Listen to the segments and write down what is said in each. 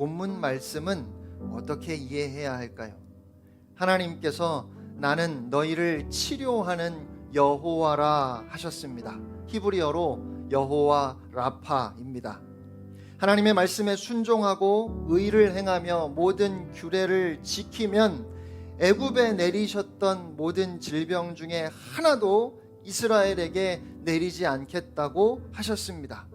본문 말씀은 어떻게 이해해야 할까요? 하나님께서 나는 너희를 치료하는 여호와라 하셨습니다. 히브리어로 여호와 라파입니다. 하나님의 말씀에 순종하고 의를 행하며 모든 규례를 지키면 애굽에 내리셨던 모든 질병 중에 하나도 이스라엘에게 내리지 않겠다고 하셨습니다.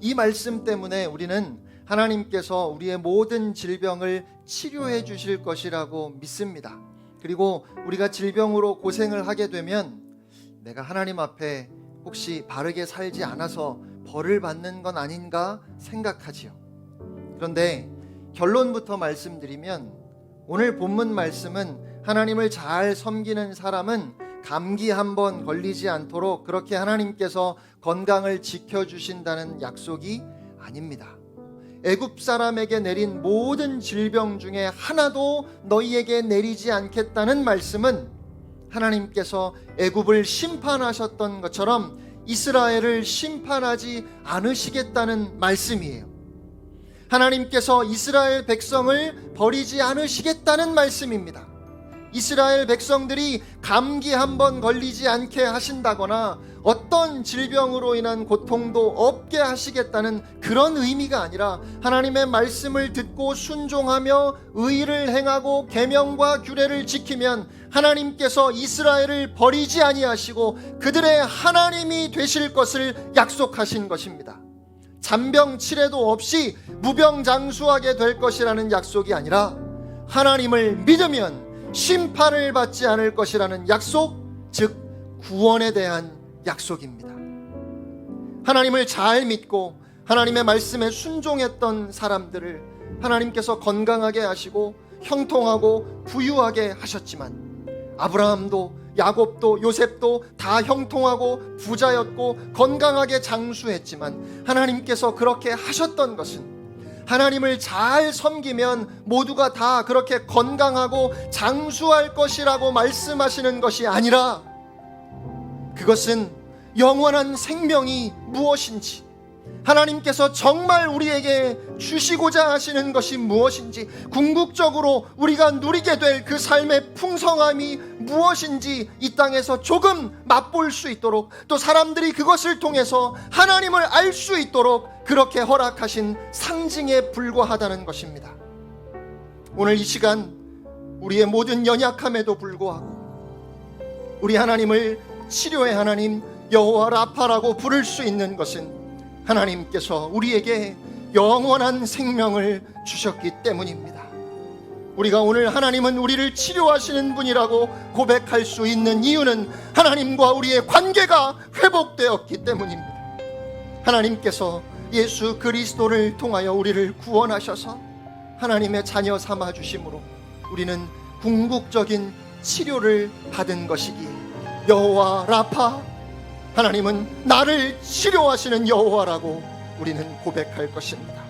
이 말씀 때문에 우리는 하나님께서 우리의 모든 질병을 치료해 주실 것이라고 믿습니다. 그리고 우리가 질병으로 고생을 하게 되면 내가 하나님 앞에 혹시 바르게 살지 않아서 벌을 받는 건 아닌가 생각하지요. 그런데 결론부터 말씀드리면 오늘 본문 말씀은 하나님을 잘 섬기는 사람은 감기 한 번 걸리지 않도록 그렇게 하나님께서 건강을 지켜 주신다는 약속이 아닙니다. 애굽 사람에게 내린 모든 질병 중에 하나도 너희에게 내리지 않겠다는 말씀은 하나님께서 애굽을 심판하셨던 것처럼 이스라엘을 심판하지 않으시겠다는 말씀이에요. 하나님께서 이스라엘 백성을 버리지 않으시겠다는 말씀입니다. 이스라엘 백성들이 감기 한 번 걸리지 않게 하신다거나 어떤 질병으로 인한 고통도 없게 하시겠다는 그런 의미가 아니라 하나님의 말씀을 듣고 순종하며 의를 행하고 계명과 규례를 지키면 하나님께서 이스라엘을 버리지 아니하시고 그들의 하나님이 되실 것을 약속하신 것입니다. 잔병 치레도 없이 무병장수하게 될 것이라는 약속이 아니라 하나님을 믿으면 심판을 받지 않을 것이라는 약속, 즉 구원에 대한 약속입니다. 하나님을 잘 믿고 하나님의 말씀에 순종했던 사람들을 하나님께서 건강하게 하시고 형통하고 부유하게 하셨지만 아브라함도 야곱도 요셉도 다 형통하고 부자였고 건강하게 장수했지만 하나님께서 그렇게 하셨던 것은 하나님을 잘 섬기면 모두가 다 그렇게 건강하고 장수할 것이라고 말씀하시는 것이 아니라 그것은 영원한 생명이 무엇인지 하나님께서 정말 우리에게 주시고자 하시는 것이 무엇인지 궁극적으로 우리가 누리게 될 그 삶의 풍성함이 무엇인지 이 땅에서 조금 맛볼 수 있도록 또 사람들이 그것을 통해서 하나님을 알 수 있도록 그렇게 허락하신 상징에 불과하다는 것입니다. 오늘 이 시간 우리의 모든 연약함에도 불구하고 우리 하나님을 치료의 하나님 여호와 라파라고 부를 수 있는 것은 하나님께서 우리에게 영원한 생명을 주셨기 때문입니다. 우리가 오늘 하나님은 우리를 치료하시는 분이라고 고백할 수 있는 이유는 하나님과 우리의 관계가 회복되었기 때문입니다. 하나님께서 예수 그리스도를 통하여 우리를 구원하셔서 하나님의 자녀 삼아 주심으로 우리는 궁극적인 치료를 받은 것이기에 여호와 라파 하나님은 나를 치료하시는 여호와라고 우리는 고백할 것입니다.